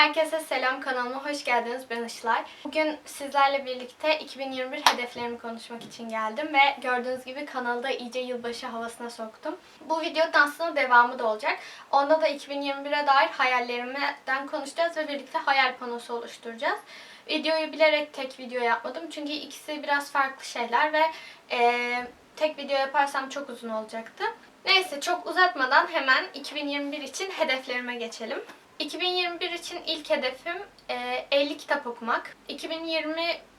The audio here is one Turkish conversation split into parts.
Herkese selam kanalıma hoş geldiniz. Ben Işılay. Bugün sizlerle birlikte 2021 hedeflerimi konuşmak için geldim ve gördüğünüz gibi kanalda iyice yılbaşı havasına soktum. Bu videonun aslında devamı da olacak. Onda da 2021'e dair hayallerimden konuşacağız ve birlikte hayal panosu oluşturacağız. Videoyu bilerek tek video yapmadım çünkü ikisi biraz farklı şeyler ve eee, tek video yaparsam çok uzun olacaktı. Neyse çok uzatmadan hemen 2021 için hedeflerime geçelim. 2021 için ilk hedefim e, 50 kitap okumak. 2020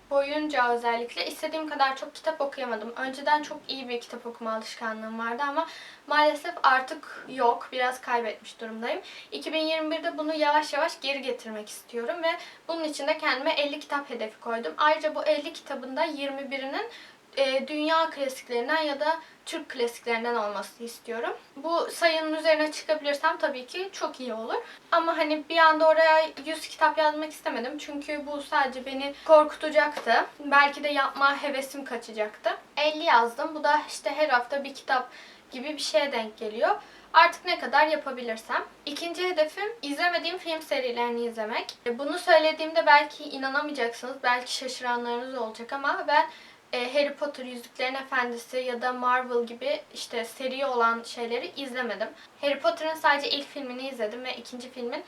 boyunca özellikle istediğim kadar çok kitap okuyamadım. Önceden çok iyi bir kitap okuma alışkanlığım vardı ama maalesef artık yok. Biraz kaybetmiş durumdayım. 2021'de bunu yavaş yavaş geri getirmek istiyorum ve bunun için de kendime 50 kitap hedefi koydum. Ayrıca bu 50 kitabında 21'inin e, dünya klasiklerinden ya da Türk klasiklerinden olmasını istiyorum. Bu sayının üzerine çıkabilirsem tabii ki çok iyi olur. Ama hani bir anda oraya 100 kitap yazmak istemedim. Çünkü bu sadece beni korkutacaktı. Belki de yapma hevesim kaçacaktı. 50 yazdım. Bu da işte her hafta bir kitap gibi bir şeye denk geliyor. Artık ne kadar yapabilirsem. İkinci hedefim izlemediğim film serilerini izlemek. Bunu söylediğimde belki inanamayacaksınız, belki şaşıranlarınız olacak ama ben e, Harry Potter, Yüzüklerin Efendisi ya da Marvel gibi işte seri olan şeyleri izlemedim. Harry Potter'ın sadece ilk filmini izledim ve ikinci filmin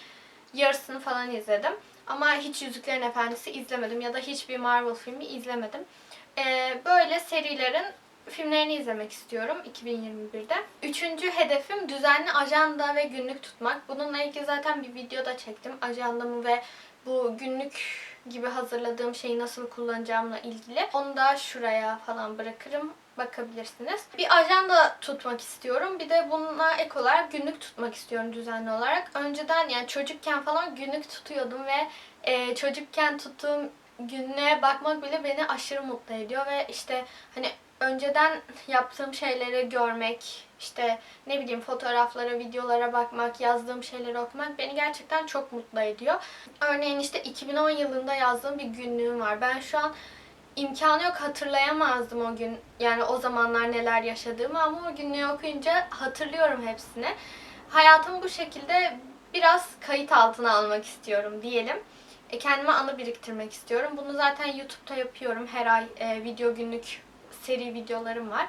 yarısını falan izledim. Ama hiç Yüzüklerin Efendisi izlemedim ya da hiçbir Marvel filmi izlemedim. E, böyle serilerin filmlerini izlemek istiyorum 2021'de. Üçüncü hedefim düzenli ajanda ve günlük tutmak. Bununla ilgili zaten bir video da çektim. Ajandamı ve bu günlük gibi hazırladığım şeyi nasıl kullanacağımla ilgili. Onu da şuraya falan bırakırım. Bakabilirsiniz. Bir ajanda tutmak istiyorum. Bir de buna ek olarak günlük tutmak istiyorum düzenli olarak. Önceden yani çocukken falan günlük tutuyordum ve e, çocukken tuttuğum günlüğe bakmak bile beni aşırı mutlu ediyor ve işte hani önceden yaptığım şeyleri görmek, işte ne bileyim fotoğraflara, videolara bakmak, yazdığım şeyleri okumak beni gerçekten çok mutlu ediyor. Örneğin işte 2010 yılında yazdığım bir günlüğüm var. Ben şu an imkanı yok hatırlayamazdım o gün. Yani o zamanlar neler yaşadığımı ama o günlüğü okuyunca hatırlıyorum hepsini. Hayatımı bu şekilde biraz kayıt altına almak istiyorum diyelim. E, kendime anı biriktirmek istiyorum. Bunu zaten YouTube'da yapıyorum. Her ay e, video günlük seri videolarım var.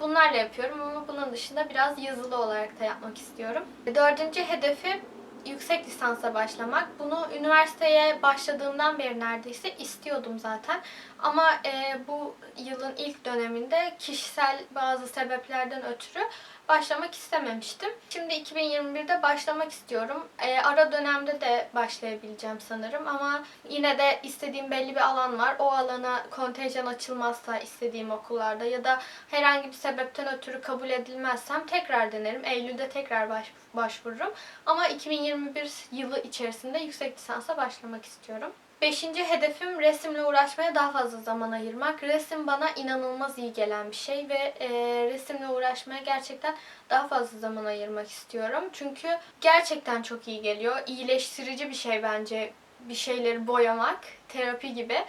Bunlarla yapıyorum ama bunun dışında biraz yazılı olarak da yapmak istiyorum. Dördüncü hedefim yüksek lisansa başlamak. Bunu üniversiteye başladığımdan beri neredeyse istiyordum zaten. Ama e, bu yılın ilk döneminde kişisel bazı sebeplerden ötürü başlamak istememiştim. Şimdi 2021'de başlamak istiyorum. E, ara dönemde de başlayabileceğim sanırım ama yine de istediğim belli bir alan var. O alana kontenjan açılmazsa istediğim okullarda ya da herhangi bir sebepten ötürü kabul edilmezsem tekrar denerim. Eylül'de tekrar baş, başvururum. Ama 2021 yılı içerisinde yüksek lisansa başlamak istiyorum. Beşinci hedefim resimle uğraşmaya daha fazla zaman ayırmak. Resim bana inanılmaz iyi gelen bir şey ve e, resimle uğraşmaya gerçekten daha fazla zaman ayırmak istiyorum. Çünkü gerçekten çok iyi geliyor. İyileştirici bir şey bence bir şeyleri boyamak, terapi gibi.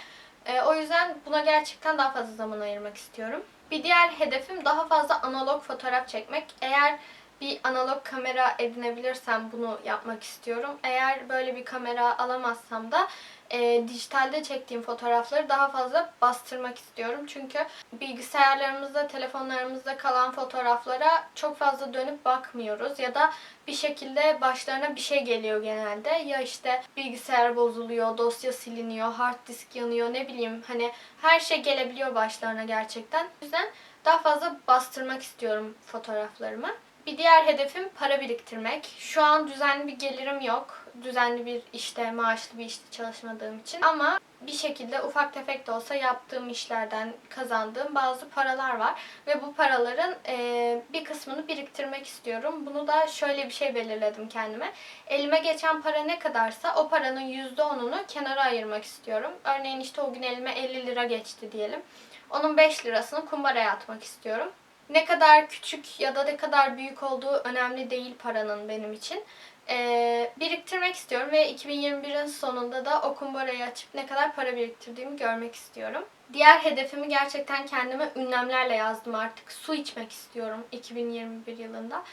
E, o yüzden buna gerçekten daha fazla zaman ayırmak istiyorum. Bir diğer hedefim daha fazla analog fotoğraf çekmek. Eğer bir analog kamera edinebilirsem bunu yapmak istiyorum. Eğer böyle bir kamera alamazsam da e, dijitalde çektiğim fotoğrafları daha fazla bastırmak istiyorum. Çünkü bilgisayarlarımızda, telefonlarımızda kalan fotoğraflara çok fazla dönüp bakmıyoruz. Ya da bir şekilde başlarına bir şey geliyor genelde. Ya işte bilgisayar bozuluyor, dosya siliniyor, hard disk yanıyor ne bileyim hani her şey gelebiliyor başlarına gerçekten. O yüzden daha fazla bastırmak istiyorum fotoğraflarımı. Bir diğer hedefim para biriktirmek. Şu an düzenli bir gelirim yok. Düzenli bir işte, maaşlı bir işte çalışmadığım için. Ama bir şekilde ufak tefek de olsa yaptığım işlerden kazandığım bazı paralar var. Ve bu paraların e, bir kısmını biriktirmek istiyorum. Bunu da şöyle bir şey belirledim kendime. Elime geçen para ne kadarsa o paranın %10'unu kenara ayırmak istiyorum. Örneğin işte o gün elime 50 lira geçti diyelim. Onun 5 lirasını kumbaraya atmak istiyorum. Ne kadar küçük ya da ne kadar büyük olduğu önemli değil paranın benim için. Ee, biriktirmek istiyorum ve 2021'in sonunda da o kumbarayı açıp ne kadar para biriktirdiğimi görmek istiyorum. Diğer hedefimi gerçekten kendime ünlemlerle yazdım artık. Su içmek istiyorum 2021 yılında.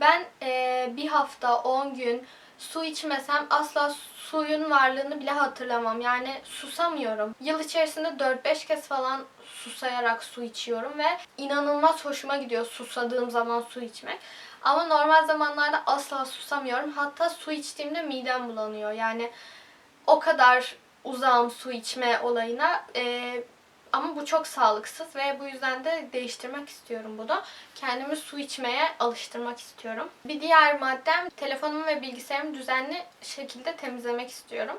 Ben e, bir hafta, 10 gün su içmesem asla suyun varlığını bile hatırlamam. Yani susamıyorum. Yıl içerisinde 4-5 kez falan susayarak su içiyorum ve inanılmaz hoşuma gidiyor susadığım zaman su içmek. Ama normal zamanlarda asla susamıyorum. Hatta su içtiğimde midem bulanıyor. Yani o kadar uzağım su içme olayına. Ee, ama bu çok sağlıksız ve bu yüzden de değiştirmek istiyorum bunu. Kendimi su içmeye alıştırmak istiyorum. Bir diğer maddem telefonumu ve bilgisayarımı düzenli şekilde temizlemek istiyorum.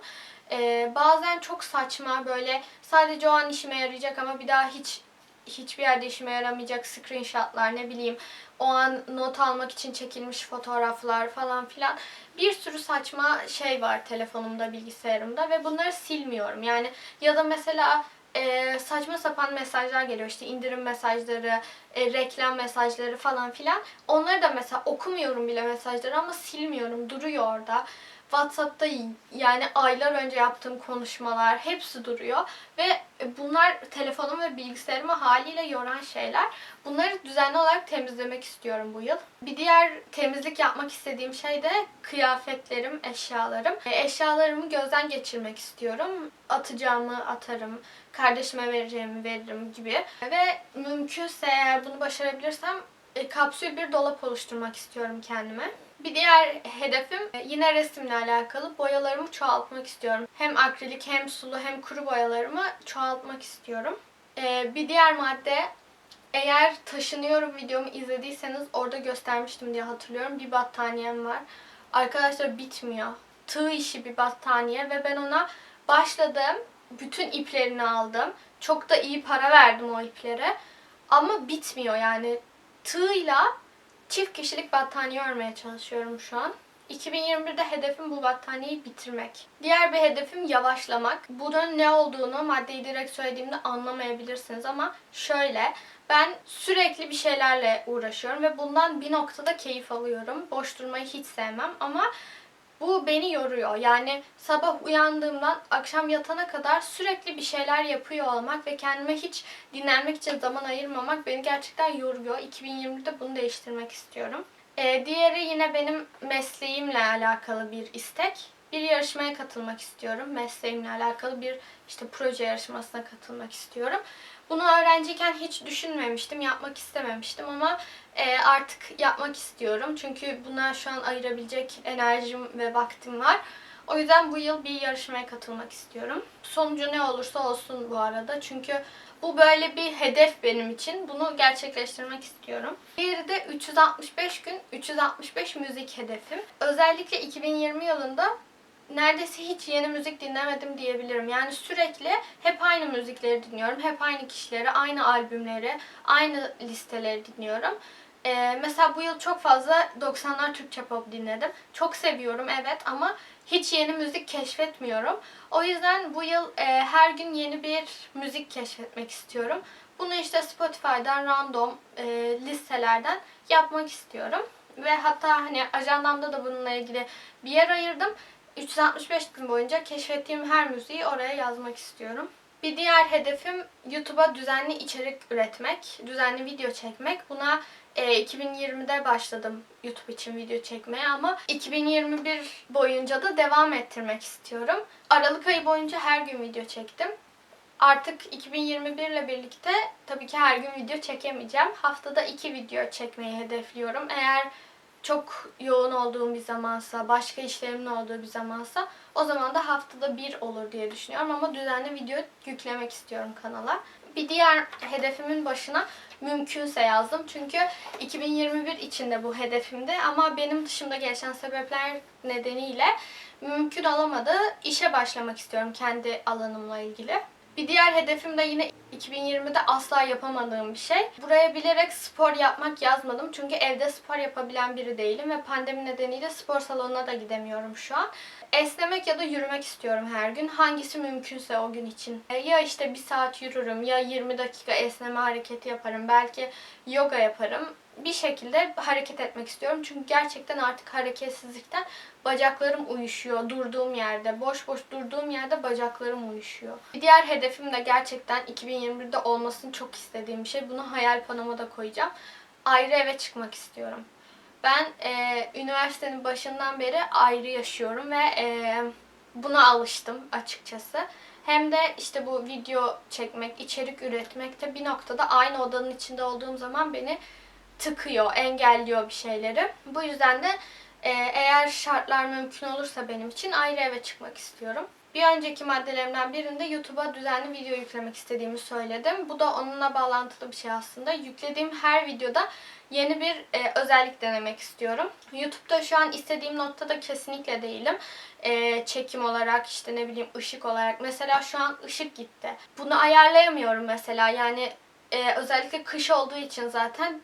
Ee, bazen çok saçma böyle sadece o an işime yarayacak ama bir daha hiç hiçbir yerde işime yaramayacak screenshotlar ne bileyim o an not almak için çekilmiş fotoğraflar falan filan bir sürü saçma şey var telefonumda bilgisayarımda ve bunları silmiyorum yani ya da mesela e, saçma sapan mesajlar geliyor işte indirim mesajları, e, reklam mesajları falan filan. Onları da mesela okumuyorum bile mesajları ama silmiyorum. Duruyor orada. WhatsApp'ta yani aylar önce yaptığım konuşmalar hepsi duruyor ve bunlar telefonum ve bilgisayarımı haliyle yoran şeyler. Bunları düzenli olarak temizlemek istiyorum bu yıl. Bir diğer temizlik yapmak istediğim şey de kıyafetlerim, eşyalarım. E, Eşyalarımı gözden geçirmek istiyorum. Atacağımı atarım, kardeşime vereceğimi veririm gibi. Ve mümkünse eğer bunu başarabilirsem e, kapsül bir dolap oluşturmak istiyorum kendime. Bir diğer hedefim e, yine resimle alakalı boyalarımı çoğaltmak istiyorum. Hem akrilik hem sulu hem kuru boyalarımı çoğaltmak istiyorum. E, Bir diğer madde eğer taşınıyorum videomu izlediyseniz orada göstermiştim diye hatırlıyorum. Bir battaniyem var. Arkadaşlar bitmiyor. Tığ işi bir battaniye ve ben ona başladım. Bütün iplerini aldım. Çok da iyi para verdim o iplere. Ama bitmiyor yani. Tığla çift kişilik battaniye örmeye çalışıyorum şu an. 2021'de hedefim bu battaniyeyi bitirmek. Diğer bir hedefim yavaşlamak. Bunun ne olduğunu maddeyi direkt söylediğimde anlamayabilirsiniz ama şöyle ben sürekli bir şeylerle uğraşıyorum ve bundan bir noktada keyif alıyorum. Boş durmayı hiç sevmem ama bu beni yoruyor. Yani sabah uyandığımdan akşam yatana kadar sürekli bir şeyler yapıyor olmak ve kendime hiç dinlenmek için zaman ayırmamak beni gerçekten yoruyor. 2020'de bunu değiştirmek istiyorum. Ee, diğeri yine benim mesleğimle alakalı bir istek. Bir yarışmaya katılmak istiyorum. Mesleğimle alakalı bir işte proje yarışmasına katılmak istiyorum. Bunu öğrenciyken hiç düşünmemiştim, yapmak istememiştim ama e, artık yapmak istiyorum. Çünkü buna şu an ayırabilecek enerjim ve vaktim var. O yüzden bu yıl bir yarışmaya katılmak istiyorum. Sonucu ne olursa olsun bu arada. Çünkü bu böyle bir hedef benim için. Bunu gerçekleştirmek istiyorum. Diğeri de 365 gün 365 müzik hedefim. Özellikle 2020 yılında neredeyse hiç yeni müzik dinlemedim diyebilirim. Yani sürekli hep aynı müzikleri dinliyorum. Hep aynı kişileri, aynı albümleri, aynı listeleri dinliyorum. Ee, mesela bu yıl çok fazla 90'lar Türkçe pop dinledim. Çok seviyorum evet ama hiç yeni müzik keşfetmiyorum. O yüzden bu yıl e, her gün yeni bir müzik keşfetmek istiyorum. Bunu işte Spotify'dan random e, listelerden yapmak istiyorum. Ve hatta hani ajandamda da bununla ilgili bir yer ayırdım. 365 gün boyunca keşfettiğim her müziği oraya yazmak istiyorum. Bir diğer hedefim YouTube'a düzenli içerik üretmek, düzenli video çekmek. Buna e, 2020'de başladım YouTube için video çekmeye ama 2021 boyunca da devam ettirmek istiyorum. Aralık ayı boyunca her gün video çektim. Artık 2021 ile birlikte tabii ki her gün video çekemeyeceğim. Haftada iki video çekmeyi hedefliyorum. Eğer çok yoğun olduğum bir zamansa, başka işlerimin olduğu bir zamansa o zaman da haftada bir olur diye düşünüyorum ama düzenli video yüklemek istiyorum kanala. Bir diğer hedefimin başına mümkünse yazdım. Çünkü 2021 içinde bu hedefimdi ama benim dışımda gelişen sebepler nedeniyle mümkün olamadı. İşe başlamak istiyorum kendi alanımla ilgili. Bir diğer hedefim de yine 2020'de asla yapamadığım bir şey. Buraya bilerek spor yapmak yazmadım. Çünkü evde spor yapabilen biri değilim ve pandemi nedeniyle spor salonuna da gidemiyorum şu an. Esnemek ya da yürümek istiyorum her gün. Hangisi mümkünse o gün için. E, Ya işte bir saat yürürüm ya 20 dakika esneme hareketi yaparım. Belki yoga yaparım bir şekilde hareket etmek istiyorum. Çünkü gerçekten artık hareketsizlikten bacaklarım uyuşuyor durduğum yerde. Boş boş durduğum yerde bacaklarım uyuşuyor. Bir diğer hedefim de gerçekten 2021'de olmasını çok istediğim bir şey. Bunu hayal panoma da koyacağım. Ayrı eve çıkmak istiyorum. Ben e, üniversitenin başından beri ayrı yaşıyorum ve e, buna alıştım açıkçası. Hem de işte bu video çekmek, içerik üretmek de bir noktada aynı odanın içinde olduğum zaman beni tıkıyor, engelliyor bir şeyleri. Bu yüzden de e, eğer şartlar mümkün olursa benim için ayrı eve çıkmak istiyorum. Bir önceki maddelerimden birinde YouTube'a düzenli video yüklemek istediğimi söyledim. Bu da onunla bağlantılı bir şey aslında. Yüklediğim her videoda yeni bir e, özellik denemek istiyorum. YouTube'da şu an istediğim noktada kesinlikle değilim. E, çekim olarak işte ne bileyim ışık olarak. Mesela şu an ışık gitti. Bunu ayarlayamıyorum mesela. Yani e, özellikle kış olduğu için zaten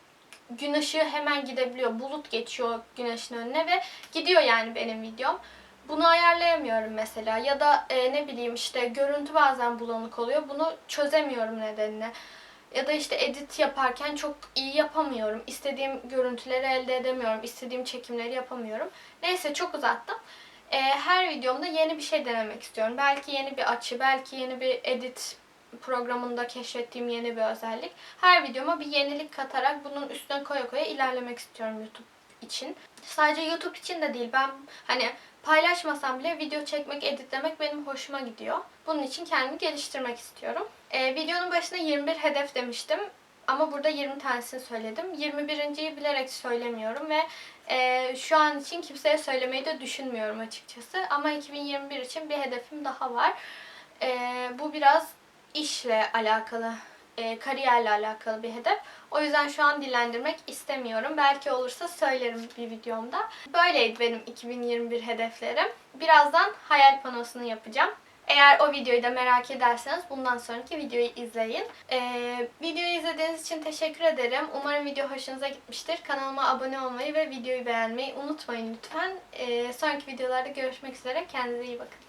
gün ışığı hemen gidebiliyor. Bulut geçiyor güneşin önüne ve gidiyor yani benim videom. Bunu ayarlayamıyorum mesela ya da e, ne bileyim işte görüntü bazen bulanık oluyor. Bunu çözemiyorum nedenine. Ya da işte edit yaparken çok iyi yapamıyorum. İstediğim görüntüleri elde edemiyorum. İstediğim çekimleri yapamıyorum. Neyse çok uzattım. E, her videomda yeni bir şey denemek istiyorum. Belki yeni bir açı, belki yeni bir edit programında keşfettiğim yeni bir özellik. Her videoma bir yenilik katarak bunun üstüne koya koya ilerlemek istiyorum YouTube için. Sadece YouTube için de değil. Ben hani paylaşmasam bile video çekmek, editlemek benim hoşuma gidiyor. Bunun için kendimi geliştirmek istiyorum. Ee, videonun başına 21 hedef demiştim. Ama burada 20 tanesini söyledim. 21.yi bilerek söylemiyorum ve e, şu an için kimseye söylemeyi de düşünmüyorum açıkçası. Ama 2021 için bir hedefim daha var. E, bu biraz işle alakalı, e, kariyerle alakalı bir hedef. O yüzden şu an dillendirmek istemiyorum. Belki olursa söylerim bir videomda. Böyleydi benim 2021 hedeflerim. Birazdan hayal panosunu yapacağım. Eğer o videoyu da merak ederseniz bundan sonraki videoyu izleyin. Ee, videoyu izlediğiniz için teşekkür ederim. Umarım video hoşunuza gitmiştir. Kanalıma abone olmayı ve videoyu beğenmeyi unutmayın lütfen. Ee, sonraki videolarda görüşmek üzere. Kendinize iyi bakın.